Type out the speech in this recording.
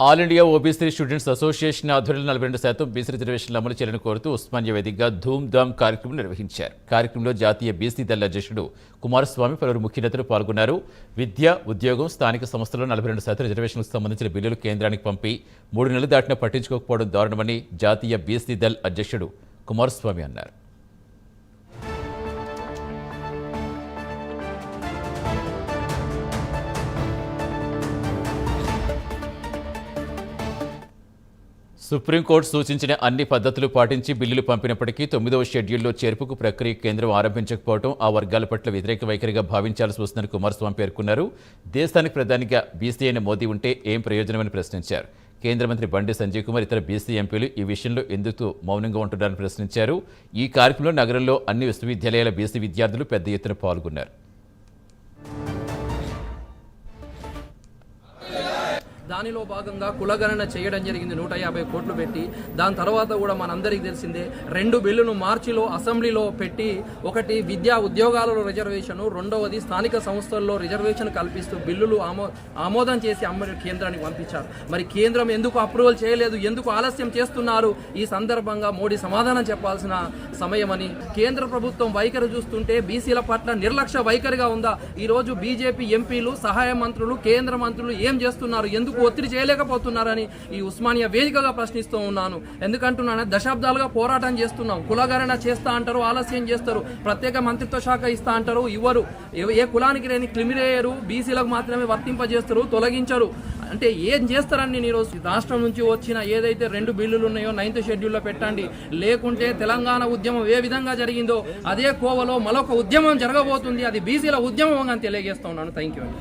All India OBC students association ఆధ్వర్యంలో నలభై రెండు శాతం బీసీ రిజర్వేషన్లు అమలు చేయాలని కోరుతూ ఉస్మానియా వేదికగా ధూమ్ ధామ్ కార్యక్రమం నిర్వహించారు. కార్యక్రమంలో జాతీయ బీసీ దళ అధ్యక్షుడు కుమారస్వామి పలువురు ముఖ్య నేతలు పాల్గొన్నారు. విద్య ఉద్యోగం స్థానిక సంస్థల్లో నలభై రెండు శాతం రిజర్వేషన్లకు సంబంధించిన బిల్లులు కేంద్రానికి పంపి మూడు నెలలు దాటినా పట్టించుకోకపోవడం దారుణమని జాతీయ బీసీ దళ అధ్యక్షుడు కుమారస్వామి అన్నారు. సుప్రీంకోర్టు సూచించిన అన్ని పద్ధతులు పాటించి బిల్లులు పంపినప్పటికీ తొమ్మిదవ షెడ్యూల్లో చేర్పుకు ప్రక్రియ కేంద్రం ఆరంభించకపోవడం ఆ వర్గాల పట్ల వ్యతిరేక వైఖరిగా భావించాల్సి వస్తుందని కుమారస్వామి పేర్కొన్నారు. దేశానికి ప్రధానిగా బీసీ అయిన మోదీ ఉంటే ఏం ప్రయోజనమని ప్రశ్నించారు. కేంద్ర మంత్రి బండి సంజయ్ కుమార్ ఇతర బీసీ ఎంపీలు ఈ విషయంలో ఎందుకు మౌనంగా ఉంటున్నారని ప్రశ్నించారు. ఈ కార్యక్రమంలో నగరంలో అన్ని విశ్వవిద్యాలయాల బీసీ విద్యార్థులు పెద్ద ఎత్తున పాల్గొన్నారు. దానిలో భాగంగా కులగణన చేయడం జరిగింది. నూట యాభై కోట్లు పెట్టి దాని తర్వాత కూడా మనందరికీ తెలిసిందే రెండు బిల్లును మార్చిలో అసెంబ్లీలో పెట్టి ఒకటి విద్యా ఉద్యోగాలలో రిజర్వేషన్ రెండవది స్థానిక సంస్థల్లో రిజర్వేషన్ కల్పిస్తూ బిల్లులు ఆమో ఆమోదం చేసి అమ్మ కేంద్రానికి పంపించారు. మరి కేంద్రం ఎందుకు అప్రూవల్ చేయలేదు ఎందుకు ఆలస్యం చేస్తున్నారు? ఈ సందర్భంగా మోడీ సమాధానం చెప్పాల్సిన సమయమని కేంద్ర ప్రభుత్వం వైఖరి చూస్తుంటే బీసీల పట్ల నిర్లక్ష్య వైఖరిగా ఉందా? ఈరోజు బీజేపీ ఎంపీలు సహాయ మంత్రులు కేంద్ర మంత్రులు ఏం చేస్తున్నారు? ఎందుకు ఒత్తిడి చేయలేకపోతున్నారని ఈ ఉస్మానియా వేదికగా ప్రశ్నిస్తూ ఉన్నాను. ఎందుకంటున్నాను? దశాబ్దాలుగా పోరాటం చేస్తున్నాం. కులగణన చేస్తా అంటారు ఆలస్యం చేస్తారు. ప్రత్యేక మంత్రిత్వ శాఖ ఇస్తా అంటారు. ఇవ్వరు. ఏ- ఏ కులానికి లేని క్లిమిరేయరు బీసీలకు మాత్రమే వర్తింపజేస్తారు తొలగించరు. అంటే ఏం చేస్తారని నేను ఈరోజు రాష్ట్రం నుంచి వచ్చిన ఏదైతే రెండు బిల్లులు ఉన్నాయో నైన్త్ షెడ్యూల్లో పెట్టండి. లేకుంటే తెలంగాణ ఉద్యమం ఏ విధంగా జరిగిందో అదే కోవలో మరొక ఉద్యమం జరగబోతుంది. అది బీసీల ఉద్యమం అని తెలియజేస్తా ఉన్నాను. థ్యాంక్ యూ అండి.